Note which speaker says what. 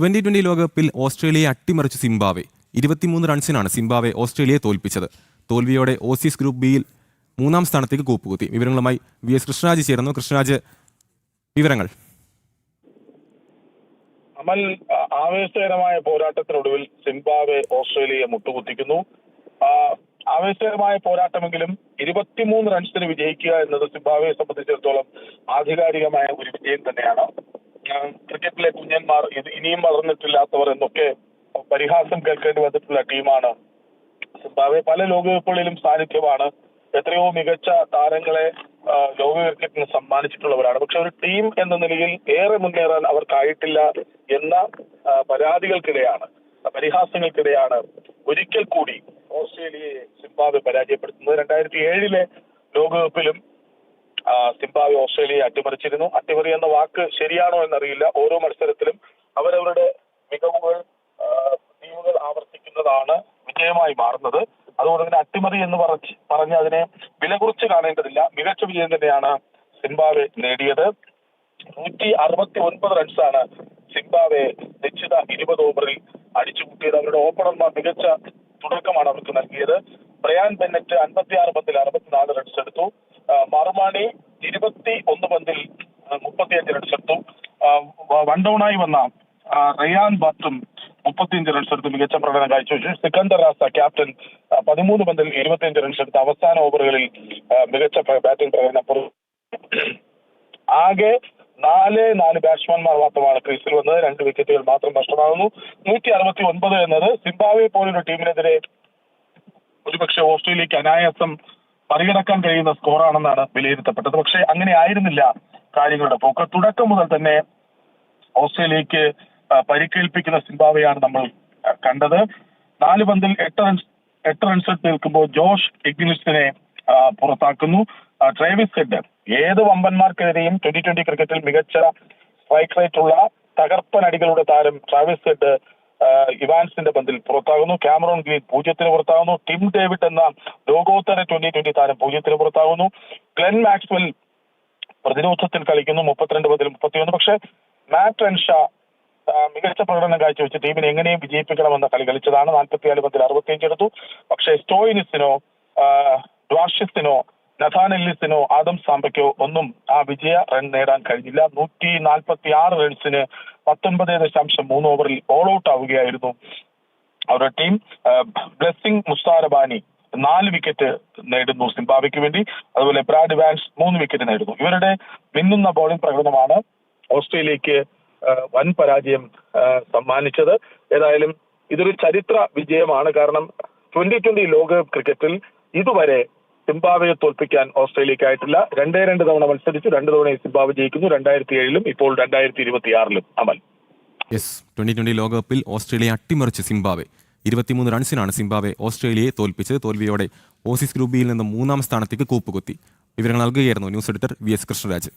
Speaker 1: Twenty twenty ലോകകപ്പിൽ ഓസ്ട്രേലിയയെ അട്ടിമറിച്ച് Zimbabwe ഇരുപത്തിമൂന്ന് റൺസിനാണ് സിംബാവെ ഓസ്ട്രേലിയയെ തോൽപ്പിച്ചത്. തോൽവിയോടെ ഓസീസ് ഗ്രൂപ്പ് ബിയിൽ മൂന്നാം സ്ഥാനത്തേക്ക് കൂപ്പുകുത്തി. വിവരങ്ങളുമായി വി എസ് കൃഷ്ണരാജ് ചേർന്നു കൃഷ്ണരാജ് വിവരങ്ങൾ.
Speaker 2: അമൽ ആവേശകരമായ പോരാട്ടത്തിനൊടുവിൽ സിംബാവെ ഓസ്ട്രേലിയയെ മുട്ടുകുത്തിക്കുന്നു. ആവേശകരമായ പോരാട്ടമെങ്കിലും ഇരുപത്തിമൂന്ന് റൺസിന് വിജയിക്കുക എന്നത് സിംബാവയെ സംബന്ധിച്ചിടത്തോളം ആധികാരികമായ ഒരു വിജയം തന്നെയാണ്. ക്രിക്കറ്റിലെ കുഞ്ഞന്മാർ ഇത് ഇനിയും വളർന്നിട്ടില്ലാത്തവർ എന്നൊക്കെ പരിഹാസം കേൾക്കേണ്ടി വന്നിട്ടുള്ള ടീമാണ് സിംബാബ്വെ. പല ലോകകപ്പുകളിലും സാന്നിധ്യമാണ്. എത്രയോ മികച്ച താരങ്ങളെ ലോക ക്രിക്കറ്റിന് സമ്മാനിച്ചിട്ടുള്ളവരാണ്. പക്ഷെ ഒരു ടീം എന്ന നിലയിൽ ഏറെ മുന്നേറാൻ അവർക്കായിട്ടില്ല എന്ന പരാതികൾക്കിടെയാണ് പരിഹാസങ്ങൾക്കിടെയാണ് ഒരിക്കൽ കൂടി ഓസ്ട്രേലിയയെ സിംബാബ്വെ പരാജയപ്പെടുത്തുന്നത്. രണ്ടായിരത്തി ഏഴിലെ ലോകകപ്പിലും സിംബാബ്വെ ഓസ്ട്രേലിയയെ അട്ടിമറിച്ചിരുന്നു. അട്ടിമറി എന്ന വാക്ക് ശരിയാണോ എന്നറിയില്ല. ഓരോ മത്സരത്തിലും അവരവരുടെ മികവുകൾ ടീമുകൾ ആവർത്തിക്കുന്നതാണ് വിജയമായി മാറുന്നത്. അതുകൊണ്ട് തന്നെ അട്ടിമറി എന്ന് പറഞ്ഞ് പറഞ്ഞ് അതിനെ വില കുറിച്ച് കാണേണ്ടതില്ല. മികച്ച വിജയം തന്നെയാണ് സിംബാബ്വെ നേടിയത്. നൂറ്റി അറുപത്തി ഒൻപത് റൺസാണ് സിംബാബ്വെ നിശ്ചിത ഇരുപത് ഓവറിൽ അടിച്ചു കൂട്ടിയത് അവരുടെ ഓപ്പണർമാർ മികച്ച തുടക്കമാണ് അവർക്ക് നൽകിയത്. ബ്രയാൻ ബെന്നറ്റ് അൻപത്തി ആറ് പന്തിൽ അറുപത്തിനാല് റൺസ് എടുത്തു ആ, മറുമാണി ഇരുപത്തി ഒന്ന് പന്തിൽ മുപ്പത്തിയഞ്ച് റൺസ് എടുത്തു ആ, വൺ വന്ന റിയാൻ ബാത്തും മുപ്പത്തിയഞ്ച് റൺസ് എടുത്ത് മികച്ച പ്രകടനം കാഴ്ചവെച്ചു. സിക്കന്ദർ റാസ ക്യാപ്റ്റൻ പതിമൂന്ന് പന്തിൽ ഇരുപത്തിയഞ്ച് റൺസ് എടുത്ത് അവസാന ഓവറുകളിൽ മികച്ച ബാറ്റിംഗ് പ്രകടനം ആകെ നാല് നാല് ബാറ്റ്സ്മാൻമാർ മാത്രമാണ് ക്രീസിൽ വന്നത്. രണ്ട് വിക്കറ്റുകൾ മാത്രം നഷ്ടമാകുന്നു. നൂറ്റി അറുപത്തി ഒൻപത് എന്നത് സിംബാബ്വെ പോലൊരു ടീമിനെതിരെ ഒരുപക്ഷെ ഓസ്ട്രേലിയക്ക് അനായാസം മറികടക്കാൻ കഴിയുന്ന സ്കോറാണെന്നാണ് വിലയിരുത്തപ്പെട്ടത്. പക്ഷേ അങ്ങനെ ആയിരുന്നില്ല കാര്യങ്ങളുടെ പോക്ക്. തുടക്കം മുതൽ തന്നെ ഓസ്ട്രേലിയക്ക് പരിക്കേൽപ്പിക്കുന്ന സിംബാവയാണ് നമ്മൾ കണ്ടത്. നാല് പന്തിൽ എട്ട് റൺസ് എട്ട് റൺസ് എടുത്ത് നിൽക്കുമ്പോൾ ജോഷ് ആ, പുറത്താക്കുന്നു. ട്രേവിസ് ഹെഡ് ഏത് വമ്പന്മാർക്കെതിരെയും ട്വന്റി ട്വന്റി ക്രിക്കറ്റിൽ മികച്ച സ്ട്രൈക്ക് റേറ്റ് ഉള്ള തകർപ്പൻ അടികളുടെ താരം ട്രാവിസ് ഹെഡ് ഇവാൻസിന്റെ പന്തിൽ പുറത്താകുന്നു. ക്യാമറോൺ ഗ്രീൻ പൂജ്യത്തിന് പുറത്താകുന്നു. ടിം ഡേവിഡ് എന്ന ലോകോത്തര ട്വന്റി ട്വന്റി താരം പൂജ്യത്തിന് പുറത്താകുന്നു. ഗ്ലെൻ മാക്സ്വെൽ പ്രതിരോധത്തിൽ കളിക്കുന്നു. മുപ്പത്തിരണ്ട് പന്തിൽ മുപ്പത്തിയൊന്ന്. പക്ഷെ മാറ്റ് ഷാ മികച്ച പ്രകടനം കാഴ്ചവെച്ച് ടീമിനെ എങ്ങനെയും വിജയിപ്പിക്കണമെന്ന കളി കളിച്ചതാണ്. നാൽപ്പത്തിനാല് പത്തിൽ അറുപത്തിയഞ്ച് എടുത്തു. പക്ഷേ സ്റ്റോയിനിസിനോ ഡ്വാഷിസിനോ നഥാനെല്ലിസിനോ ആദം സാമ്പയ്ക്കോ ഒന്നും ആ വിജയ റൺ നേടാൻ കഴിഞ്ഞില്ല. നൂറ്റി നാൽപ്പത്തി ആറ് റൺസിന് പത്തൊൻപത് ദശാംശം മൂന്ന് ഓവറിൽ ഓൾ ഔട്ട് ആവുകയായിരുന്നു അവരുടെ ടീം. ബ്ലെസ്സിംഗ് മുസ്താരബാനി നാല് വിക്കറ്റ് നേടുന്നു സിംബാബയ്ക്ക് വേണ്ടി. അതുപോലെ ബ്രാഡ് വാൻസ് മൂന്ന് വിക്കറ്റ് നേടുന്നു. ഇവരുടെ മിന്നുന്ന ബോളിംഗ് പ്രകടനമാണ് ഓസ്ട്രേലിയക്ക് വൻ പരാജയം സമ്മാനിച്ചത്. ഏതായാലും ഇതൊരു ചരിത്ര വിജയമാണ്. കാരണം ട്വന്റി ട്വന്റി ലോകകപ്പ് ക്രിക്കറ്റിൽ ഇതുവരെ സിംബാബ്വയെ തോൽപ്പിക്കാൻ ഓസ്ട്രേലിയക്കായിട്ടില്ല രണ്ടേ രണ്ട് തവണ മത്സരിച്ചു. രണ്ട് തവണ സിംബാബ്വെ ജയിക്കുന്നു. രണ്ടായിരത്തി ഏഴിലും ഇപ്പോൾ രണ്ടായിരത്തി ഇരുപത്തി ആറിലും അമൽ
Speaker 1: യെസ് ട്വന്റി ട്വന്റി ലോകകപ്പിൽ ഓസ്ട്രേലിയ അട്ടിമറിച്ച് സിംബാവെ ഇരുപത്തിമൂന്ന് റൺസിനാണ് സിംബാവെ ഓസ്ട്രേലിയയെ തോൽപ്പിച്ചത്. തോൽവിയോടെ ഓസീസ് ഗ്രൂപ്പ് ബിയിൽ നിന്ന് മൂന്നാം സ്ഥാനത്തേക്ക് കൂപ്പുകുത്തി. വിവരങ്ങൾ നൽകുകയായിരുന്നു news editor V S Krishnaraj.